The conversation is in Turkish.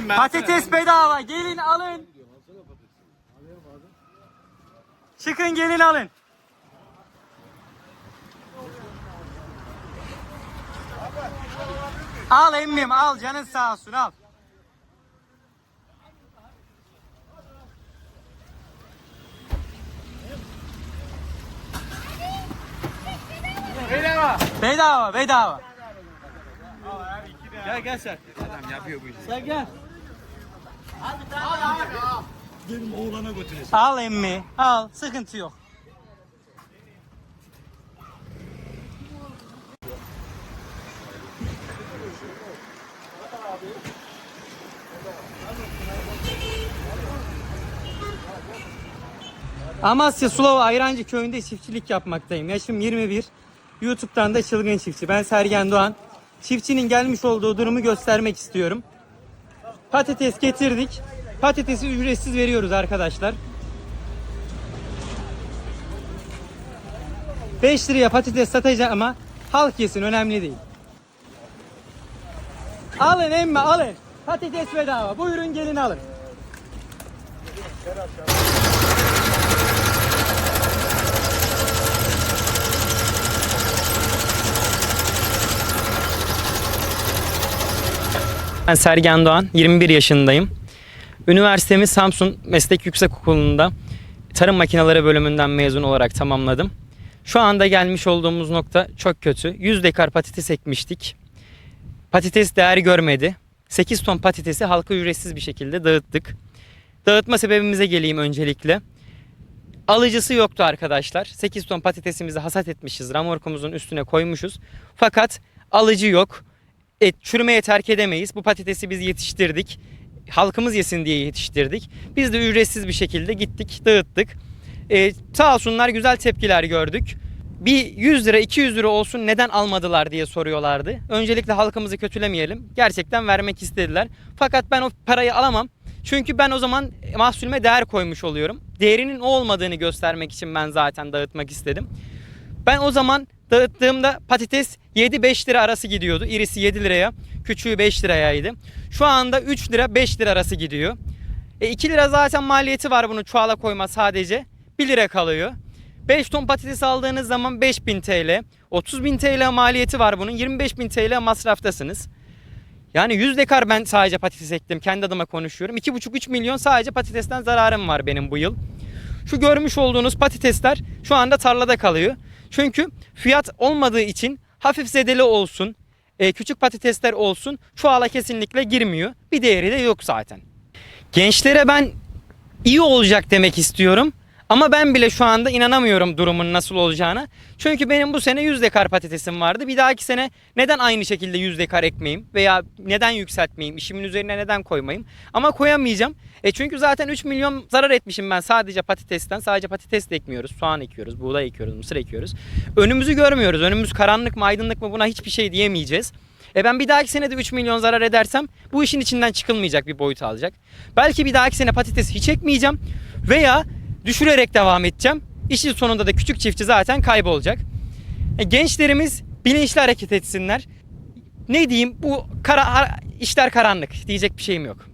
Emme. Patates bedava. Gelin alın. Çıkın gelin alın. Al emmim al canın sağ olsun al. Bedava. Bedava bedava. Gel gel sen. Adam yapıyor bu işi. Gel gel. Benim oğlana götüresin. Al emmi al sıkıntı yok. Amasya Sulava Ayrancı köyünde çiftçilik yapmaktayım. Yaşım 21. YouTube'dan da çılgın çiftçi. Ben Sergen Doğan. Çiftçinin gelmiş olduğu durumu göstermek istiyorum. Patates getirdik. Patatesi ücretsiz veriyoruz arkadaşlar. 5 liraya patates satacağım ama halk yesin önemli değil. Alın emmi alın. Patates bedava. Buyurun gelin alın. Ben Sergen Doğan, 21 yaşındayım. Üniversitemi Samsun Meslek Yüksekokulu'nda tarım makineleri bölümünden mezun olarak tamamladım. Şu anda gelmiş olduğumuz nokta çok kötü. 100 dekar patates ekmiştik. Patates değer görmedi. 8 ton patatesi halka ücretsiz bir şekilde dağıttık. Dağıtma sebebimize geleyim öncelikle. Alıcısı yoktu arkadaşlar. 8 ton patatesimizi hasat etmişiz. Ramorkumuzun üstüne koymuşuz. Fakat alıcı yok. Et, çürümeye terk edemeyiz. Bu patatesi biz yetiştirdik. Halkımız yesin diye yetiştirdik. Biz de ücretsiz bir şekilde gittik, dağıttık. Ee, sağ olsunlar güzel tepkiler gördük. Bir 100 lira 200 lira olsun neden almadılar diye soruyorlardı. Öncelikle halkımızı kötülemeyelim. Gerçekten vermek istediler. Fakat ben o parayı alamam. Çünkü ben o zaman mahsulüme değer koymuş oluyorum. Değerinin o olmadığını göstermek için ben zaten dağıtmak istedim. Ben o zaman dağıttığımda patates 7-5 lira arası gidiyordu. İrisi 7 liraya, küçüğü 5 lirayaydı. Şu anda 3 lira 5 lira arası gidiyor. E 2 lira zaten maliyeti var bunu çuvala koyma sadece. 1 lira kalıyor. 5 ton patates aldığınız zaman 5000 TL. 30.000 TL maliyeti var bunun. 25.000 TL masraftasınız. Yani 100 dekar ben sadece patates ektim. Kendi adıma konuşuyorum. 2,5-3 milyon sadece patatesten zararım var benim bu yıl. Şu görmüş olduğunuz patatesler şu anda tarlada kalıyor. Çünkü fiyat olmadığı için hafif zedeli olsun, e, küçük patatesler olsun çuvala kesinlikle girmiyor. Bir değeri de yok zaten. Gençlere ben iyi olacak demek istiyorum. Ama ben bile şu anda inanamıyorum durumun nasıl olacağına. Çünkü benim bu sene 100 dekar patatesim vardı. Bir dahaki sene neden aynı şekilde 100 dekar ekmeyeyim veya neden yükseltmeyeyim, işimin üzerine neden koymayayım? Ama koyamayacağım. E çünkü zaten 3 milyon zarar etmişim ben sadece patatesten. Sadece patates de ekmiyoruz, soğan ekiyoruz, buğday ekiyoruz, mısır ekiyoruz. Önümüzü görmüyoruz. Önümüz karanlık mı, aydınlık mı buna hiçbir şey diyemeyeceğiz. E ben bir dahaki sene de 3 milyon zarar edersem bu işin içinden çıkılmayacak bir boyut alacak. Belki bir dahaki sene patates hiç ekmeyeceğim veya düşürerek devam edeceğim. İşin sonunda da küçük çiftçi zaten kaybolacak. E, gençlerimiz bilinçli hareket etsinler. Ne diyeyim bu kara, işler karanlık diyecek bir şeyim yok.